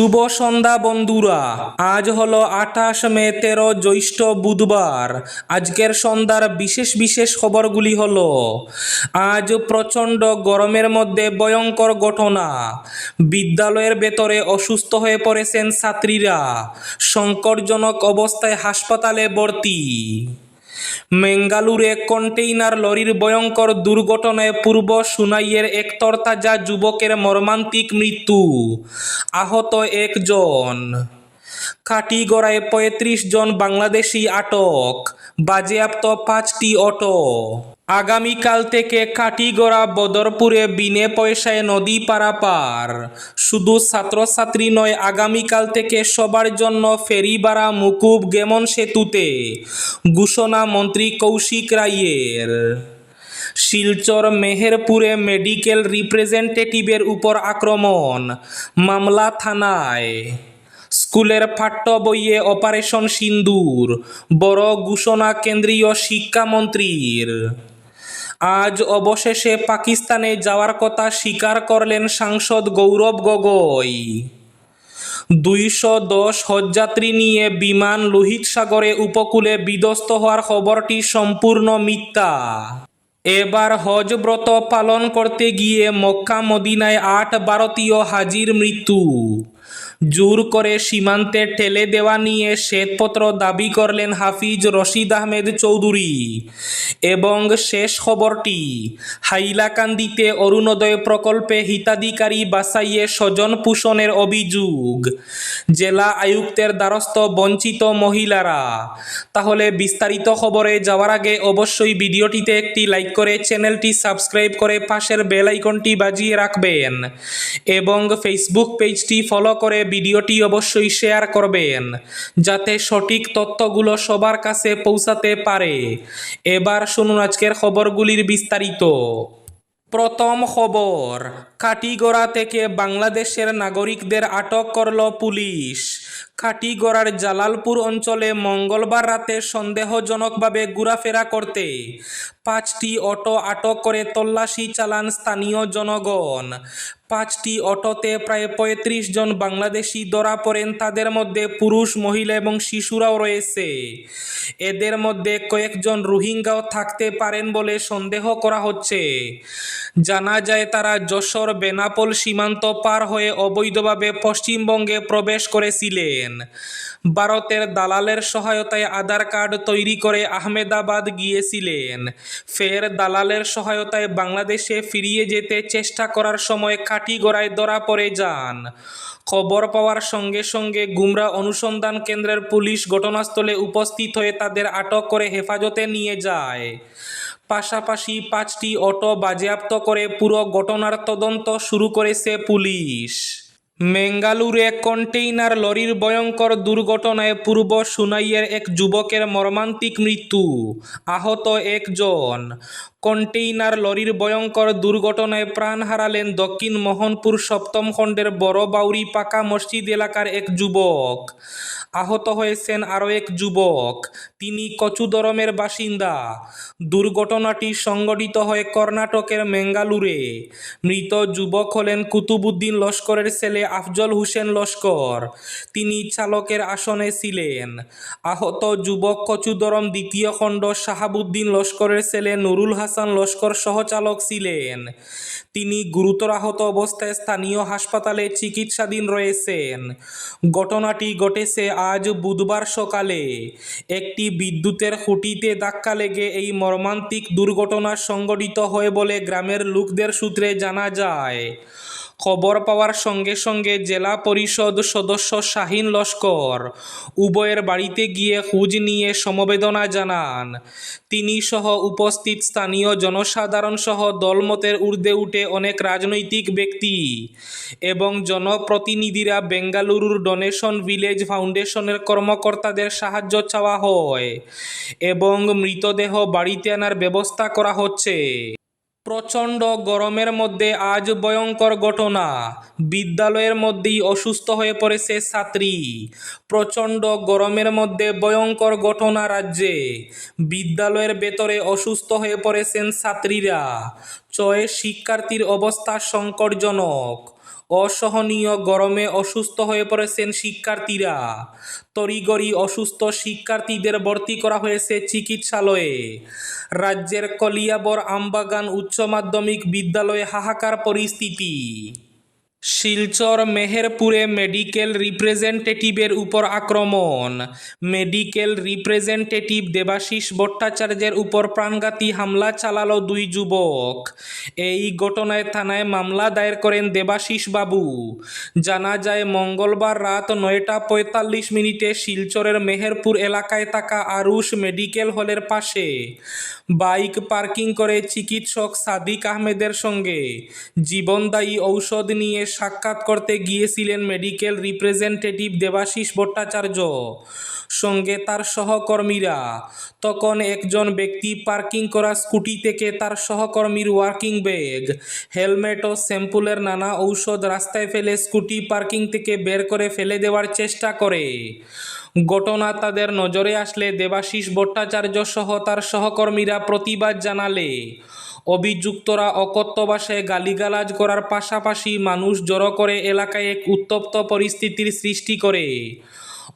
শুভ সন্ধ্যা বন্ধুরা। আজ হলো আঠাশ মে তেরো জ্যৈষ্ঠ বুধবার। আজকের সন্ধ্যার বিশেষ বিশেষ খবরগুলি হলো, আজ প্রচণ্ড গরমের মধ্যে ভয়ঙ্কর ঘটনা। বিদ্যালয়ের ভেতরে অসুস্থ হয়ে পড়েছেন ছাত্রীরা। সংকটজনক অবস্থায় হাসপাতালে ভর্তি। মেঙ্গালুরে কন্টেইনার লরির ভয়ঙ্কর দুর্ঘটনায় পূর্ব সুনাইয়ের এক তরতাজা যুবকের মর্মান্তিক মৃত্যু। আহত একজন। কাটিগড়ায় পঁয়ত্রিশ জন বাংলাদেশি আটক। বাজেয়াপ্ত পাঁচটি অটো। আগামীকাল থেকে কাটিগড়া বদরপুরে বিনে পয়সায় নদী পারাপার। শুধু ছাত্রছাত্রী নয়, আগামীকাল থেকে সবার জন্য ফেরি ভাড়া মুকুব, গেমন সেতুতে। ঘোষণা মন্ত্রী কৌশিক রায়ের। শিলচর মেহেরপুরে মেডিকেল রিপ্রেজেন্টেটিভের উপর আক্রমণ, মামলা থানায়। স্কুলের পাঠ্য বইয়ে অপারেশন সিন্দুর, বড় ঘোষণা কেন্দ্রীয় শিক্ষামন্ত্রীর। আজ অবশেষে পাকিস্তানে যাওয়ার কথা স্বীকার করলেন সাংসদ গৌরব গগৈ। দুইশো দশ হজযাত্রী নিয়ে বিমান লোহিত সাগরে উপকূলে বিধ্বস্ত হওয়ার খবরটি সম্পূর্ণ মিথ্যা। এবার হজ ব্রত পালন করতে গিয়ে মক্কা মদিনায় আট ভারতীয় হাজির মৃত্যু। জোর করে সীমান্তে ঠেলে দেওয়া নিয়ে শ্বেতপত্র দাবি করলেন হাফিজ রশিদ আহমেদ চৌধুরী। এবং শেষ খবরটি, হাইলাকান্দিতে অরুণোদয় প্রকল্পে হিতাধিকারী বাসাইয়ে স্বজন পোষণের অভিযোগ। জেলা আয়ুক্তের দ্বারস্থ বঞ্চিত মহিলারা। তাহলে বিস্তারিত খবরে যাওয়ার আগে অবশ্যই ভিডিওটিতে একটি লাইক করে চ্যানেলটি সাবস্ক্রাইব করে পাশের বেল আইকনটি বাজিয়ে রাখবেন। এবং ফেসবুক পেজটি ফলো করে ভিডিওটি অবশ্যই শেয়ার করবেন, যাতে সঠিক তথ্যগুলো সবার কাছে পৌঁছাতে পারে। এবার শুনুন আজকের খবরগুলির বিস্তারিত। প্রথম খবর, কাটিগড়া থেকে বাংলাদেশের নাগরিকদের আটক করল পুলিশ। কাটিগড়ার জালালপুর অঞ্চলে মঙ্গলবার রাতে সন্দেহজনকভাবে ঘোরাফেরা করতে পাঁচটি অটো আটক করে তল্লাশি চালান স্থানীয় জনগণ। পাঁচটি অটোতে প্রায় পঁয়ত্রিশ জন বাংলাদেশি ধরা পড়েন, তাদের মধ্যে পুরুষ, মহিলা এবং শিশুরাও রয়েছে। এদের মধ্যে কয়েকজন রোহিঙ্গাও থাকতে পারেন বলে সন্দেহ করা হচ্ছে। জানা যায়, তারা যশোর বেনাপোল সীমান্ত পার হয়ে অবৈধভাবে পশ্চিমবঙ্গে প্রবেশ করেছিলেন। ভারতের দালালের সহায়তায় আধার কার্ড তৈরি করে আহমেদাবাদ গিয়েছিলেন। ফের দালালের সহায়তায় বাংলাদেশে ফিরিয়ে যেতে চেষ্টা করার সময় কাটিগড়ায় ধরা পড়ে যান। খবর পাওয়ার সঙ্গে সঙ্গে গুমরা অনুসন্ধান কেন্দ্রের পুলিশ ঘটনাস্থলে উপস্থিত হয়ে তাদের আটক করে হেফাজতে নিয়ে যায়। পাশাপাশি পাঁচটি অটো বাজেয়াপ্ত করে পুরো ঘটনার তদন্ত শুরু করেছে পুলিশ। মেঙ্গালুরে কন্টেইনার লরির ভয়ঙ্কর দুর্ঘটনায় পূর্ব সুনাইয়ের এক যুবকের মর্মান্তিক মৃত্যু। আহত একজন। কন্টেইনার লরির ভয়ঙ্কর দুর্ঘটনায় প্রাণ হারালেন দক্ষিণ মোহনপুর সপ্তম খণ্ডের বড় বাউরি পাকা মসজিদ এলাকার এক যুবক। আহত হয়েছেন আরও এক যুবক। তিনি কচুদরমের বাসিন্দা। দুর্ঘটনাটি সংগঠিত হয় কর্ণাটকের মেঙ্গালুরে। মৃত যুবক হলেন কুতুবুদ্দিন লস্করের ছেলে আফজল হুসেন লস্কর। তিনি চালকের আসনে ছিলেন। আহত যুবক কচুদরম দ্বিতীয় খণ্ড শাহাবুদ্দিন লস্করের ছেলে নুরুল হাসান লস্কর সহচালক ছিলেন। তিনি গুরুতর আহত অবস্থায় স্থানীয় হাসপাতালে চিকিৎসাধীন রয়েছেন। ঘটনাটি ঘটেছে আজ বুধবার সকালে। একটি বিদ্যুতের খুঁটিতে ধাক্কা লেগে এই মর্মান্তিক দুর্ঘটনা সংঘটিত হয় বলে গ্রামের লোকদের সূত্রে জানা যায়। খবর পাওয়ার সঙ্গে সঙ্গে জেলা পরিষদ সদস্য শাহিন লস্কর উভয়ের বাড়িতে গিয়ে খোঁজ নিয়ে সমবেদনা জানান। তিনি সহ উপস্থিত স্থানীয় জনসাধারণ সহ দলমতের ঊর্ধ্বে উঠে অনেক রাজনৈতিক ব্যক্তি এবং জনপ্রতিনিধিরা বেঙ্গালুরুর ডোনেশন ভিলেজ ফাউন্ডেশনের কর্মকর্তাদের সাহায্য চাওয়া হয় এবং মৃতদেহ বাড়িতে আনার ব্যবস্থা করা হচ্ছে। প্রচণ্ড গরমের মধ্যে আজ ভয়ঙ্কর ঘটনা। বিদ্যালয়ের মধ্যেই অসুস্থ হয়ে পড়েছে ছাত্রী। প্রচণ্ড গরমের মধ্যে ভয়ঙ্কর ঘটনা রাজ্যে। বিদ্যালয়ের ভেতরে অসুস্থ হয়ে পড়েছেন ছাত্রীরা। চয়ে শিক্ষার্থীর অবস্থা সংকটজনক। অসহনীয় গরমে অসুস্থ হয়ে পড়েছেন শিক্ষার্থীরা। তরিগরি অসুস্থ শিক্ষার্থীদের ভর্তি করা হয়েছে চিকিৎসালয়ে। রাজ্যের কলিয়াবর আমবাগান উচ্চ মাধ্যমিক বিদ্যালয়ে হাহাকার পরিস্থিতি। শিলচর মেহেরপুরে মেডিকেল রিপ্রেজেন্টেটিভের উপর আক্রমণ। মেডিকেল রিপ্রেজেন্টেটিভ দেবাশিস ভট্টাচার্যের উপর প্রাণঘাতী হামলা চালালো দুই যুবক। এই ঘটনায় থানায় মামলা দায়ের করেন দেবাশিস বাবু। জানা যায়, মঙ্গলবার রাত নয়টা পঁয়তাল্লিশ মিনিটে শিলচরের মেহেরপুর এলাকায় থাকা আরুষ মেডিকেল হলের পাশে বাইক পার্কিং করে চিকিৎসক সাদিক আহমেদের সঙ্গে জীবনদায়ী ঔষধ নিয়ে সাক্ষাৎ করতে গিয়েছিলেন মেডিকেল রিপ্রেজেন্টেটিভ দেবাশিস ভট্টাচার্য। সঙ্গে তার সহকর্মীরা। তখন একজন ব্যক্তি পার্কিং করা স্কুটি থেকে তার সহকর্মীর ওয়ার্কিং ব্যাগ, হেলমেট ও স্যাম্পুলের নানা ঔষধ রাস্তায় ফেলে স্কুটি পার্কিং থেকে বের করে ফেলে দেওয়ার চেষ্টা করে। ঘটনা তাদের নজরে আসলে দেবাশিস ভট্টাচার্য সহ তার সহকর্মীরা প্রতিবাদ জানালে। অভিযুক্তরা অকত্যবাসে গালিগালাজ করার পাশাপাশি মানুষ জড়ো করে এলাকায় এক উত্তপ্ত পরিস্থিতির সৃষ্টি করে।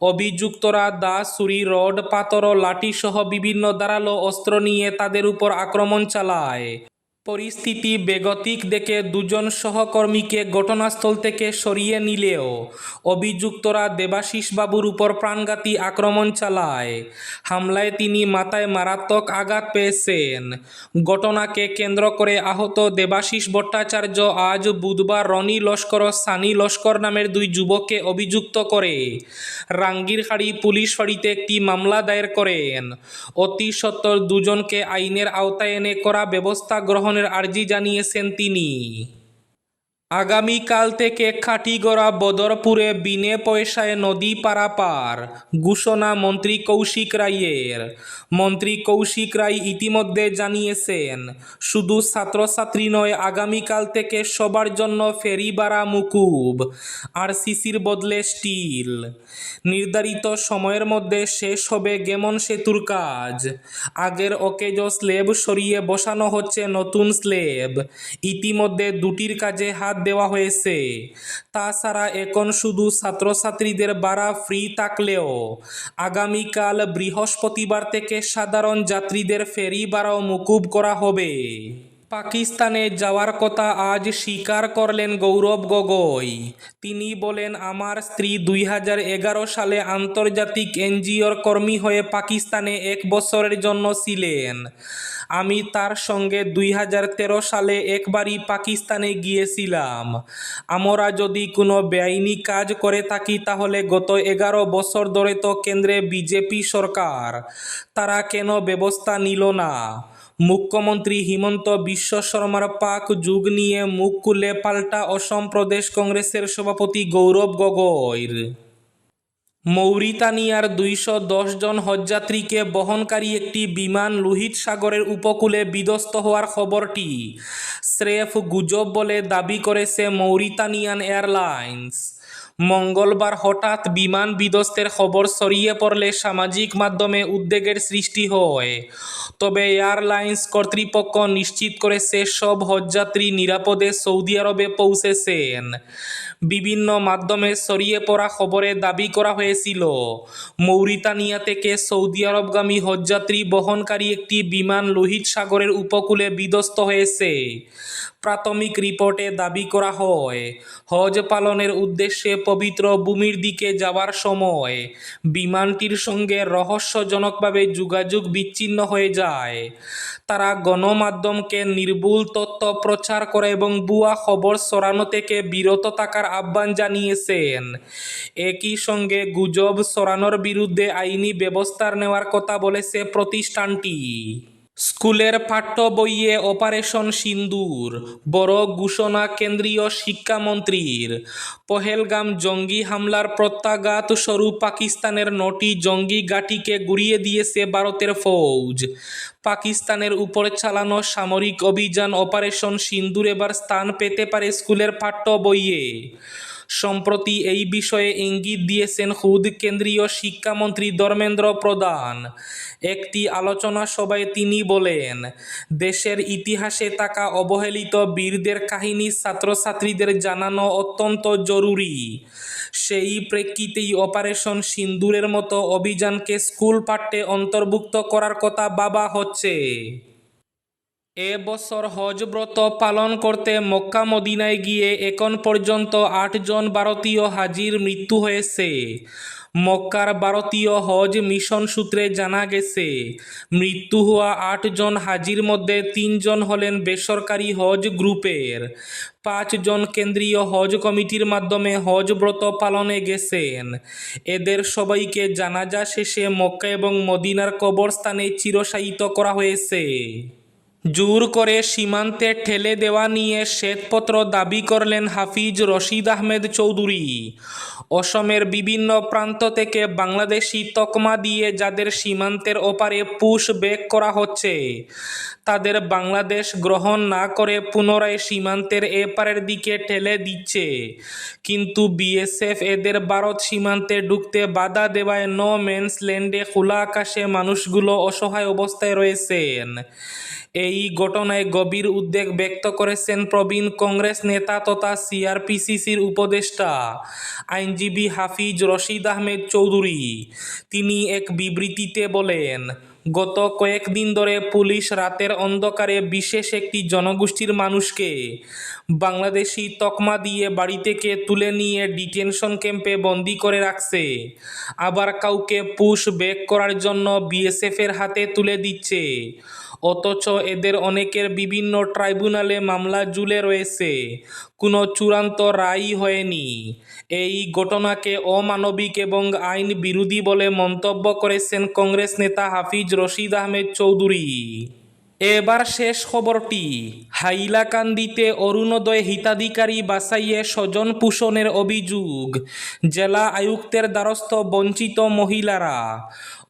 অভিযুক্তরা দা ছুরি, রড, পাথর ও লাঠিসহ বিভিন্ন ধারালো অস্ত্র নিয়ে তাদের উপর আক্রমণ চালায়। পরিস্থিতি বেগতিক দেখে দুজন সহকর্মীকে ঘটনাস্থল থেকে সরিয়ে নিলেও অভিযুক্তরা দেবাশিস বাবুর উপর প্রাণঘাতী আক্রমণ চালায়। হামলায় তিনি মাথায় মারাত্মক আঘাত পেয়েছেন। ঘটনাকে কেন্দ্র করে আহত দেবাশিস ভট্টাচার্য আজ বুধবার রনি লস্কর ও সানি লস্কর নামের দুই যুবককে অভিযুক্ত করে রাঙ্গিরহাড়ি পুলিশ ফাঁড়িতে একটি মামলা দায়ের করেন। অতি সত্বর দুজনকে আইনের আওতায় এনে করা ব্যবস্থা গ্রহণের আর্জি জানিয়েছেন তিনি। আগামীকাল থেকে খাটিগড়া বদরপুরে বিনে পয়সায় নদী পারাপার, ঘোষণা মন্ত্রী কৌশিক রায়ের। মন্ত্রী কৌশিক রায় ইতিমধ্যে জানিয়েছেন, শুধু ছাত্রছাত্রী নয়, আগামীকাল থেকে সবার জন্য ফেরি ভাড়া মুকুব আর সিসির বদলে স্টিল। নির্ধারিত সময়ের মধ্যে শেষ হবে গেমন সেতুর কাজ। আগের অকেজ স্লেব সরিয়ে বসানো হচ্ছে নতুন স্লেব। ইতিমধ্যে দুটির কাজে হাত দেওয়া হয়েছে। তাছাড়া এখন শুধু ছাত্রছাত্রীদের বাড়া ফ্রি থাকলেও আগামীকাল বৃহস্পতিবার থেকে সাধারণ যাত্রীদের ফেরি ভাড়াও মুকুব করা হবে। পাকিস্তানে যাওয়ার কথা আজ স্বীকার করলেন গৌরব গগৈ। তিনি বলেন, আমার স্ত্রী দুই হাজার এগারো সালে আন্তর্জাতিক এনজিওর কর্মী হয়ে পাকিস্তানে এক বছরের জন্য ছিলেন। আমি তার সঙ্গে দুই হাজার তেরো সালে একবারই পাকিস্তানে গিয়েছিলাম। আমরা যদি কোনো বেআইনি কাজ করে থাকি, তাহলে গত এগারো বছর ধরে তো কেন্দ্রে বিজেপি সরকার। তারা কেন ব্যবস্থা নিল না? মুখ্যমন্ত্রী হিমন্ত বিশ্ব শর্মার পাক যুগ নিয়ে মুখ খুলে পাল্টা অসম প্রদেশ কংগ্রেসের সভাপতি গৌরব গগৈর। মৌরিতানিয়ার দুইশো দশ জন হজযাত্রীকে বহনকারী একটি বিমান লোহিত সাগরের উপকূলে বিধ্বস্ত হওয়ার খবরটি স্রেফ গুজব বলে দাবি করেছে মৌরিতানিয়ান এয়ারলাইন্স। মঙ্গলবার হঠাৎ বিমান বিধ্বস্তের খবর ছড়িয়ে পড়লে সামাজিক মাধ্যমে উদ্বেগের সৃষ্টি হয়। তবে এয়ারলাইন্স কর্তৃপক্ষ নিশ্চিত করেছে, সব হজযাত্রী নিরাপদে সৌদি আরবে পৌঁছেছেন। বিভিন্ন মাধ্যমে ছড়িয়ে পড়া খবরে দাবি করা হয়েছিল, মৌরিতানিয়া থেকে সৌদি আরবগামী হজযাত্রী বহনকারী একটি বিমান লোহিত সাগরের উপকূলে বিধ্বস্ত হয়েছে। প্রাথমিক রিপোর্টে দাবি করা হয়, হজ পালনের উদ্দেশ্যে পবিত্র ভূমির দিকে যাওয়ার সময় বিমানটির সঙ্গে রহস্যজনকভাবে যোগাযোগ বিচ্ছিন্ন হয়ে যায়। তারা গণমাধ্যমকে নির্ভুল তথ্য প্রচার করে এবং ভুয়া খবর সরানো থেকে বিরত থাকার আহ্বান জানিয়েছেন। একই সঙ্গে গুজব সরানোর বিরুদ্ধে আইনি ব্যবস্থা নেওয়ার কথা বলেছে প্রতিষ্ঠানটি। স্কুলের পাঠ্য বইয়ে অপারেশন সিন্দুর, বড় ঘোষণা কেন্দ্রীয় শিক্ষামন্ত্রীর। পহেলগাম জঙ্গি হামলার প্রত্যাঘাত স্বরূপ পাকিস্তানের নটি জঙ্গি ঘাঁটিকে গুড়িয়ে দিয়েছে ভারতের ফৌজ। পাকিস্তানের উপর চালানো সামরিক অভিযান অপারেশন সিন্দুর এবার স্থান পেতে পারে স্কুলের পাঠ্য বইয়ে। সম্প্রতি এই বিষয়ে ইঙ্গিত দিয়েছেন খুদ কেন্দ্রীয় শিক্ষামন্ত্রী ধর্মেন্দ্র প্রধান। একটি আলোচনা সভায় তিনি বলেন, দেশের ইতিহাসে থাকা অবহেলিত বীরদের কাহিনী ছাত্রছাত্রীদের জানানো অত্যন্ত জরুরি। সেই প্রেক্ষিতেই অপারেশন সিন্দুরের মতো অভিযানকে স্কুল পাঠ্যে অন্তর্ভুক্ত করার কথা ভাবা হচ্ছে। এ বছর হজ ব্রত পালন করতে মক্কা মদিনায় গিয়ে এখন পর্যন্ত আটজন ভারতীয় হাজির মৃত্যু হয়েছে। মক্কার ভারতীয় হজ মিশন সূত্রে জানা গেছে, মৃত্যু হওয়া আটজন হাজির মধ্যে তিনজন হলেন বেসরকারি হজ গ্রুপের। পাঁচজন কেন্দ্রীয় হজ কমিটির মাধ্যমে হজ ব্রত পালনে গেছেন। এদের সবাইকে জানাজা শেষে মক্কা এবং মদিনার কবরস্থানে চিরশায়িত করা হয়েছে। জোর করে সীমান্তে ঠেলে দেওয়া নিয়ে শ্বেতপত্র দাবি করলেন হাফিজ রশিদ আহমেদ চৌধুরী। অসমের বিভিন্ন প্রান্ত থেকে বাংলাদেশি তকমা দিয়ে যাদের সীমান্তের ওপারে পুশ ব্যাক করা হচ্ছে, তাদের বাংলাদেশ গ্রহণ না করে পুনরায় সীমান্তের এপারের দিকে ঠেলে দিচ্ছে। কিন্তু বিএসএফ এদের ভারত সীমান্তে ঢুকতে বাধা দেওয়ায় নো মেন্স ল্যান্ডে খোলা আকাশে মানুষগুলো অসহায় অবস্থায় রয়েছেন। এই ঘটনায় গভীর উদ্বেগ ব্যক্ত করেছেন প্রবীণ কংগ্রেস নেতা তথা সিআরপিসিসির উপদেষ্টা আইনজীবী হাফিজ রশিদ আহমেদ চৌধুরী। তিনি এক বিবৃতিতে বলেন, গত কয়েকদিন ধরে পুলিশ রাতের অন্ধকারে বিশেষ একটি জনগোষ্ঠীর মানুষকে বাংলাদেশি তকমা দিয়ে বাড়ি থেকে তুলে নিয়ে ডিটেনশন ক্যাম্পে বন্দি করে রাখছে। আবার কাউকে পুশ ব্যাক করার জন্য বিএসএফের হাতে তুলে দিচ্ছে। অথচ এদের অনেকের বিভিন্ন ট্রাইব্যুনালে মামলা ঝুলে রয়েছে। কোনো চূড়ান্ত রায় হয়নি। এই ঘটনাকে অমানবিক এবং আইন বিরোধী বলে মন্তব্য করেছেন কংগ্রেস নেতা হাফিজ রশিদ আহমেদ চৌধুরী। এবার শেষ খবরটি, হাইলাকান্দিতে অরুণোদয় হিতাধিকারী বাসাইয়ে স্বজন পোষণের অভিযোগ, জেলা আয়ুক্তের দ্বারস্থ বঞ্চিত মহিলারা।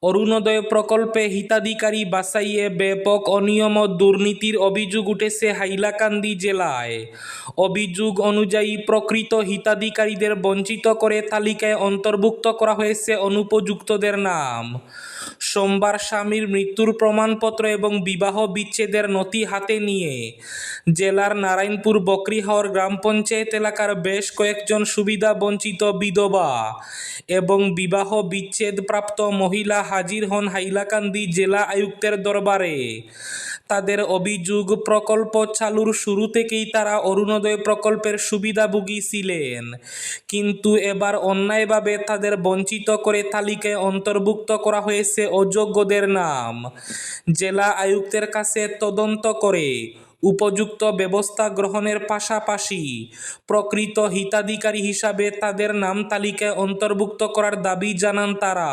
অরুণোদয় প্রকল্পে হিতাধিকারী বাসাইয়ে ব্যাপক অনিয়ম দুর্নীতির অভিযোগ উঠেছে হাইলাকান্দি জেলায়। অভিযোগ অনুযায়ী প্রকৃত হিতাধিকারীদের বঞ্চিত করে তালিকায় অন্তর্ভুক্ত করা হয়েছে অনুপযুক্তদের নাম। সোমবার স্বামীর মৃত্যুর প্রমাণপত্র এবং বিবাহ বিচ্ছেদের নথি হাতে নিয়ে জেলার নারায়ণপুর বকরিহাওর গ্রাম পঞ্চায়েত এলাকার বেশ কয়েকজন সুবিধা বঞ্চিত বিধবা এবং বিবাহ বিচ্ছেদপ্রাপ্ত মহিলা হাজির হন হাইলাকান্দি জেলা আয়ুক্তের দরবারে। তাদের অভিযোগ, প্রকল্প চালুর শুরু থেকেই তারা অরুণোদয় প্রকল্পের সুবিধাভোগী ছিলেন। কিন্তু এবার অন্যায়ভাবে তাদের বঞ্চিত করে তালিকায় অন্তর্ভুক্ত করা হয়েছে অযোগ্যদের নাম। জেলা আয়ুক্তের কাছে তদন্ত করে উপযুক্ত ব্যবস্থা গ্রহণের পাশাপাশি প্রকৃত হিতাধিকারী হিসাবে তাদের নাম তালিকায় অন্তর্ভুক্ত করার দাবি জানান তারা।